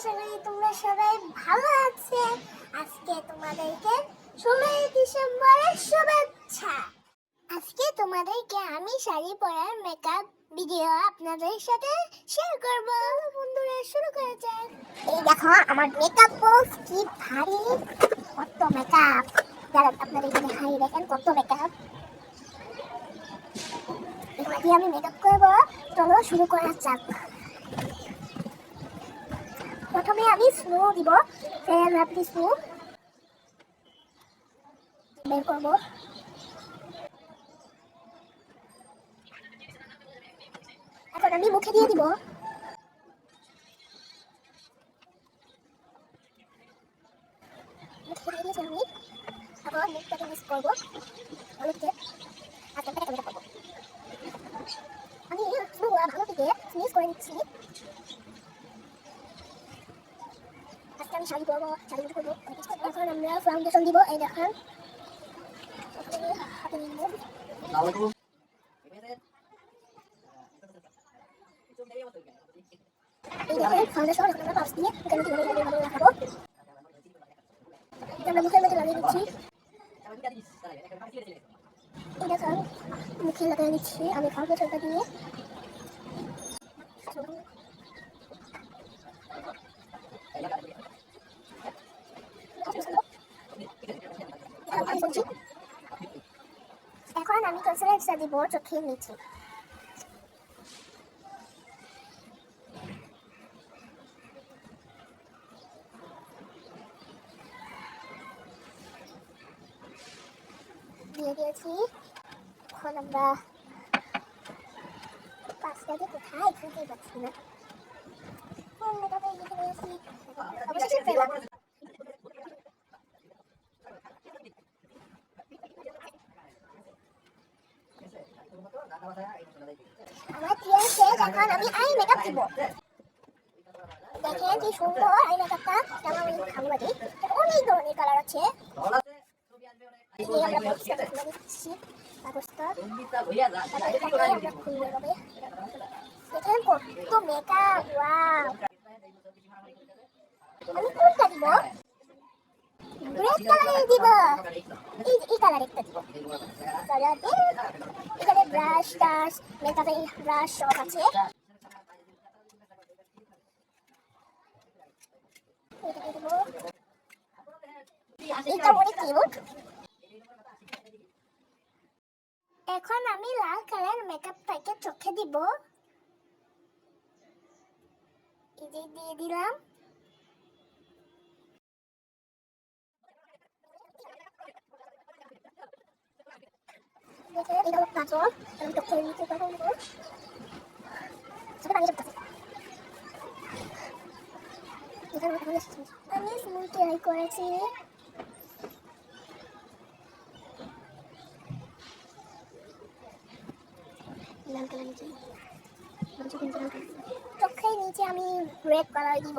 আশা করি তোমরা সবাই ভালো আছে। আজকে তোমাদেরকে ষোলোই ডিসেম্বরের শুভেচ্ছা। আজকে তোমাদেরকে আমি শাড়ি পরার মেকআপ ভিডিও আপনাদের সাথে শেয়ার করব। বন্ধুরা, শুরু করা যাক। এই দেখো, আমার মেকআপ বক্স কি ভারী, কত মেকআপ দাঁড়ান আপনাদের দেখাই দেখেন, কত মেকআপ এগুলো দিয়ে আমি মেকআপ করব। চলো শুরু করা যাক। প্রথমে আমি স্নো দিব ফেয়ার লাভলি স্নো বের করব। এখন আমি মুখে দিয়ে দিব। মুখে দিয়ে দিয়েছি আমি। এখন মুখটাকে মিক্স করব। হলুদ দিয়ে আর ক্যামেরা ক্যামেরা করব। আমি স্নো ভালো থেকে মিক্স করে নিচ্ছি। আমি শাড়ি পরবো, শাড়ি করব এখন আমরা ফাউন্ডেশন দিব, এই দেখেন। হাতে নিয়ে দিয়ে এখানে কীভাবে লাগিয়ে দিচ্ছি। এই দেখেন, মুখে লাগিয়ে দিচ্ছি আমি ফাউন্ডেশনটা দিয়ে। এখন আমি কনসিলারটা দিব চোখের নিচে দিয়ে দিয়েছি। এখন আমরা পাঁচটা দিয়ে কোথায়? খুঁজে পাচ্ছি না। অবশ্যই পেলাম আমার টিয়ার শেষ এখন আমি আই মেকআপ দিব। দেখেন কি সুন্দর আই মেকআপটা আমার অনেক ভালো লাগে অনেক ধরনের কালার আছে। দেখেন কত মেকআপ ওয়াও আমি কোনটা দিব? রেড কালারের দিব। এই কালার একটা দিব। কালার ব্রাশ সব আছে। এখন আমি লাল কালার মেকআপটাকে চোখে দিব। দিয়ে দিলাম। দেখে এটা হলো কাজল আমি চোখে নিচে কথা বলব চোখে পানি চলতেছে এখানে আমি এসেছি আমি স্মুল ট্রাই করেছি লাল কালার নিচে চোখের নিচে আমি রেড কালার দিব।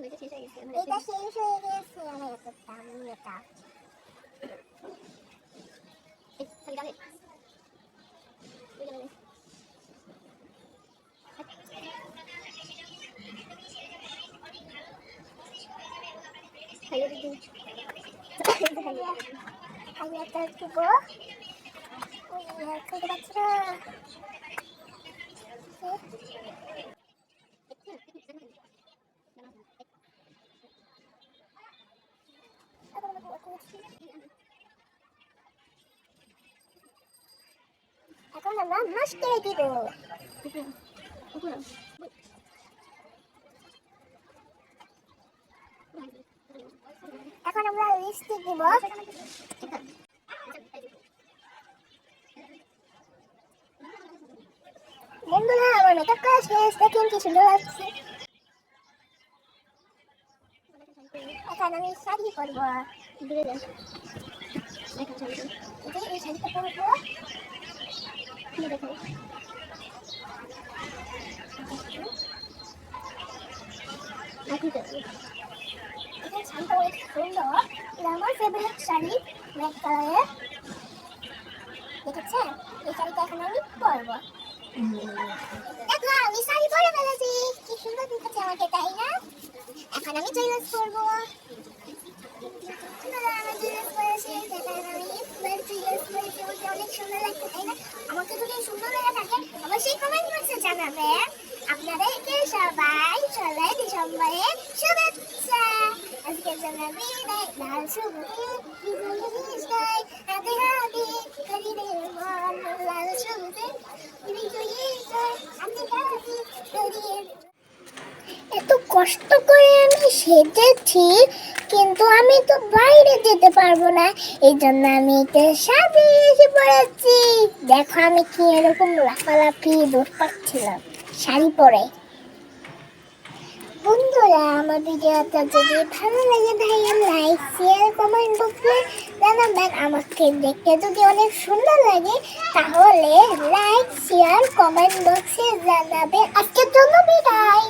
이제 실수해겠어 요. 이제 실수해겠어 요. 이것도 남니 다. 장담 해. 장담 해. 달려주고 달려달려 달려달리고 우리야 그거 맞추라 এখন আমরা মাস্টারে দিব এখন আমরা লিপস্টিক দিব বন্ধুরা আমার মেকআপ করা শেষ দেখেন কি সুন্দর লাগছে এখন আমি শাড়ি পরবো এই শাড়িটা পরবো। আমার ফেভারিট শাড়ি ব্ল্যাক কালারের দেখেছেন এই শাড়িটা এখন আমি পরবো দেখো আমি শাড়ি পরে সুন্দর দেখাচ্ছে আমাকে তাই এখন আমি জুয়েলার্স পরবো আমাকে অনেক সুন্দর লাগছে, তাই না? আমাকে যদি সুন্দর লেগে থাকে। অবশ্যই কমেন্ট বক্সে জানাবেন আপনাদেরকে সবাই ষোলোই ডিসেম্বরে শুভেচ্ছা। আজকের জন্য বিদায় লাল সবুজে বিজয় হাতে হাতে লাল সবুজে বিজয় কষ্ট করে আমি সেজেছি, কিন্তু আমি তো বাইরে যেতে পারব না। এই জন্য আমি এটা সাথে এসে পড়েছি। দেখো আমি কি এরকম লাফালাফি দৌড় পাচ্ছিলাম শাড়ি পরে। বন্ধুরা আমার ভিডিওটা যদি ভালো লাগে ভাইয়া লাইক শেয়ার কমেন্ট বক্সে জানাবেন। আমাকে দেখতে যদি অনেক সুন্দর লাগে, তাহলে লাইক শেয়ার কমেন্ট বক্সে জানাবেন আজকের জন্য বিদায়।